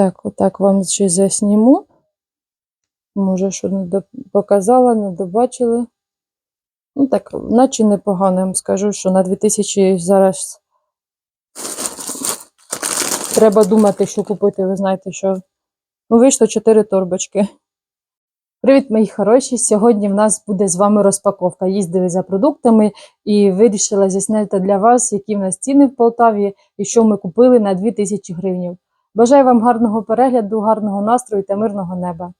Так, отак вам ще засніму. Може, що не показала, не добачили. Ну так, наче непогано, я вам скажу, що на 2000 зараз треба думати, що купити. Ви знаєте, що ну, вийшло 4 торбочки. Привіт, мої хороші! Сьогодні в нас буде з вами розпаковка. Їздили за продуктами і вирішила зняти для вас, які в нас ціни в Полтаві і що ми купили на 2000 гривень. Бажаю вам гарного перегляду, гарного настрою та мирного неба.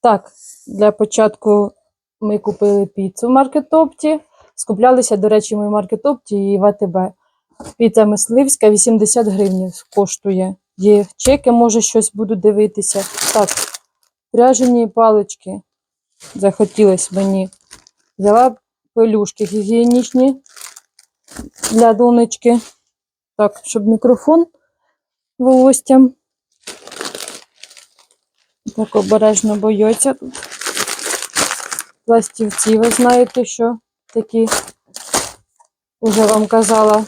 Так, для початку ми купили піцу в маркетопті. Скуплялися, до речі, ми в маркетопті і в АТБ. Піца мисливська 80 гривень коштує. Є чеки, може щось буду дивитися. Так, пряжені палички. Захотілось мені. Взяла пелюшки гігієнічні для донечки. Так, щоб мікрофон волоссям. Так обережно боються тут. Пластівці, ви знаєте, що такі, вже вам казала,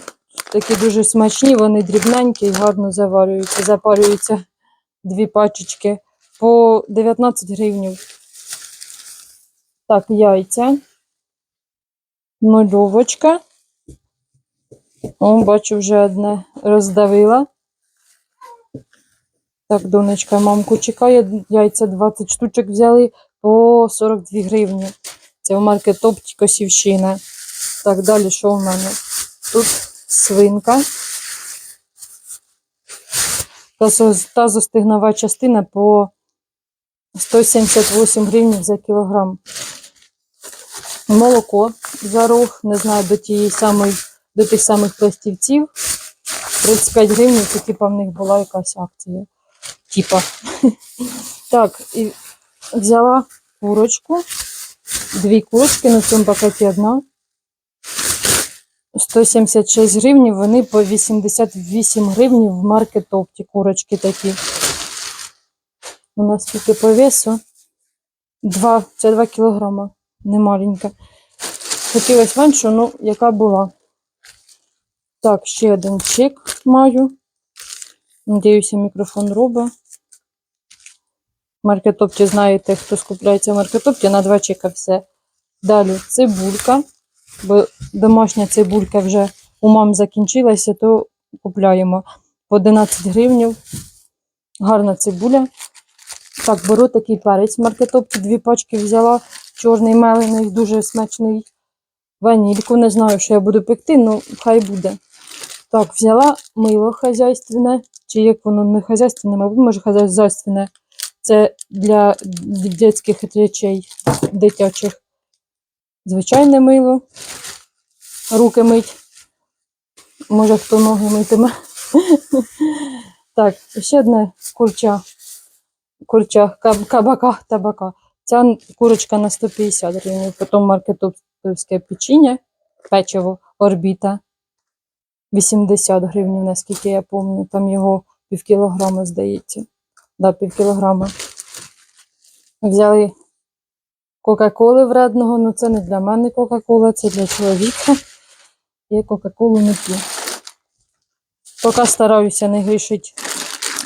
такі дуже смачні, вони дрібненькі і гарно заварюються, запарюються дві пачечки по 19 гривень. Так, яйця. Нульовочка. О, бачу, вже одне роздавила. Так, донечка, мамку чекає. Яйця 20 штучок взяли по 42 гривні. Це в маркетопті Косівщина. Так, далі що в мене? Тут свинка. Тазо- Тазостигнова частина по 178 гривень за кілограм. Молоко за рог, не знаю, до тієї самої, до тих самих пластівців. 35 гривень, це типа в них була якась акція. Типа. Так, і взяла курочку. Дві курочки, на цьому пакеті одна. 176 гривень, вони по 88 гривень в маркетопті. Курочки такі. У нас скільки по весу? Два, це 2 кілограма. Не маленька. Хотілося менше, ну, яка була. Так, ще один чек маю. Надіюся, мікрофон робить. Маркетопті, знаєте, хто скупляється в маркетопті, на два чека все. Далі цибулька, бо домашня цибулька вже у мам закінчилася, то купляємо по 11 гривень. Гарна цибуля. Так, беру такий перець в маркетопті, дві пачки взяла. Чорний мелений, дуже смачний. Ванільку, не знаю, що я буду пекти, ну хай буде. Так, взяла мило хазяйственне, чи як воно не хазяйственне, мабуть, може хазяйственне. Це для дитячих речей, дитячих. Звичайне мило. Руки мить. Може, хто ноги митиме. Так, ще одне курча. Курча, кабака, табака. Ця курочка на 150 гривень. Потім маркетовське печіння, печиво, орбіта. 80 гривень, наскільки я пам'ятаю. Там його пів кілограма, здається. Да, пів кілограма. Взяли Кока-Коли вредного, ну це не для мене Кока-Кола, це для чоловіка. Я Кока-Колу не п'ю. Поки стараюся не грішити,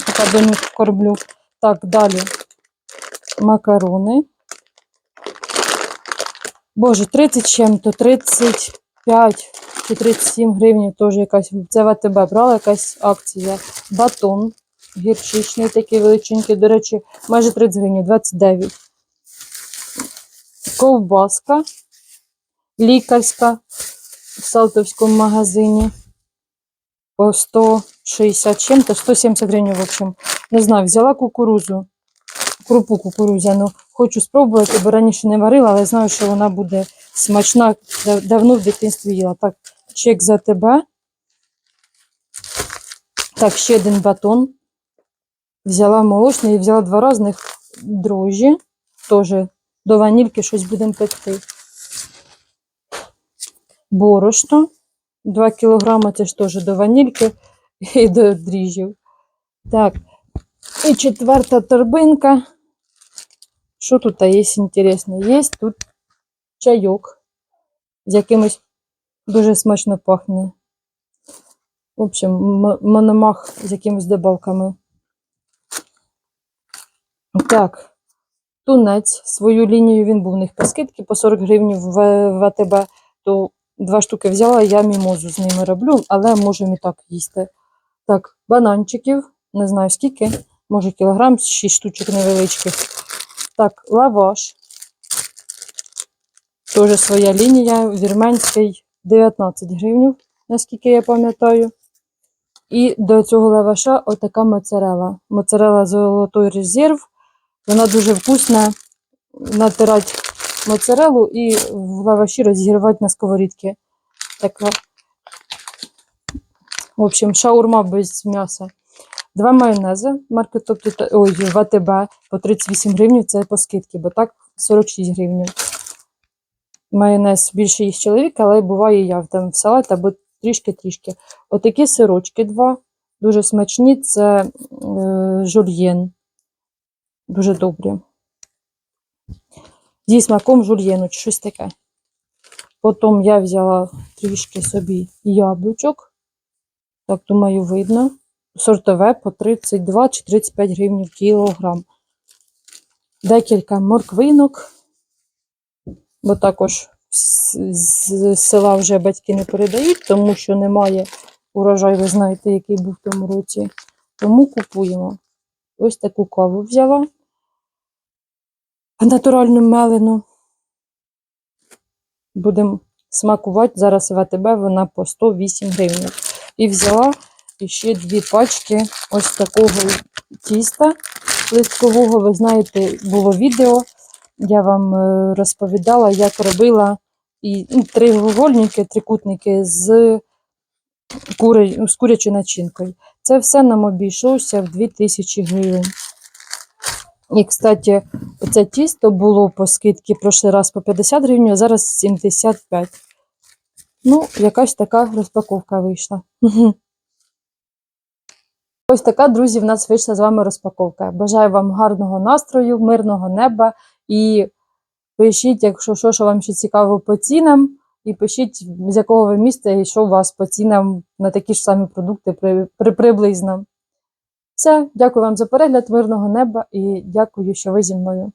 поки до них кормлю. Так, далі. Макарони. Боже, 30 чим-то, 35 чи 37 гривень теж якась. Це в АТБ брала якась акція. Батон гірчичний, такий величенький, до речі, майже 30 гривень, 29. Ковбаска лікарська в Салтовському магазині. По 160 чим-то, 170 гривень, в общем. Не знаю, взяла кукурузу, крупу кукурузяну. Хочу спробувати, бо раніше не варила, але знаю, що вона буде смачна. Давно в дитинстві їла. Так, чек за тебе. Так, ще один батон. Взяла молочний і взяла два різних дрожжі. Теж до ванільки щось будемо пекти. Борошно. 2 кілограми це ж теж до ванільки і до дріжджів. Так. І четверта торбинка. Що тут є інтересне? Є тут чайок з якимось дуже смачно пахне. В общем, мономах з якимись добавками. Так, тунець. Свою лінію він був у них по скидки по 40 гривень в в АТБ, то два штуки взяла, я мімозу з ними роблю, але можемо і так їсти. Так, бананчиків, не знаю скільки, може кілограм, 6 штучок невеличких. Так, лаваш. Теж своя лінія, вірменський 19 гривень, наскільки я пам'ятаю. І до цього лаваша отака моцарела. Моцарела золотой резерв. Вона дуже вкусна. Натирати моцарелу і в лаваші розігрівати на сковорідці. Така. В общем, шаурма без м'яса. Два майонези марки тобто, ой, в по 38 гривень, це по скидці, бо так 46 гривень. Майонез більше їсть чоловік, але буває я там в салат або трішки-трішки. Отакі сирочки два. Дуже смачні, це е, жульєн. Дуже добрі. Зі смаком жульєну, чи щось таке. Потім я взяла трішки собі яблучок. Так, думаю, видно. Сортове по 32 чи 35 гривень кілограм. Декілька морквинок, бо також з, села вже батьки не передають, тому що немає урожай, ви знаєте, який був в тому році. Тому купуємо. Ось таку каву взяла. Натуральну мелену. Будемо смакувати. Зараз в вона по 108 гривень. І взяла ще дві пачки ось такого тіста листкового. Ви знаєте, було відео. Я вам е, розповідала, як робила і ну, трикутники, з, кури, з курячою начинкою. Це все нам обійшлося в 2000 гривень. І, кстати, це тісто було по скидці прошлий раз по 50 гривень, а зараз 75. Ну, якась така розпаковка вийшла. Ось така, друзі, в нас вийшла з вами розпаковка. Бажаю вам гарного настрою, мирного неба і пишіть, якщо що, що вам ще цікаво по цінам, і пишіть, з якого ви міста і що у вас по цінам на такі ж самі продукти при, при, приблизно. Все, дякую вам за перегляд, мирного неба і дякую, що ви зі мною.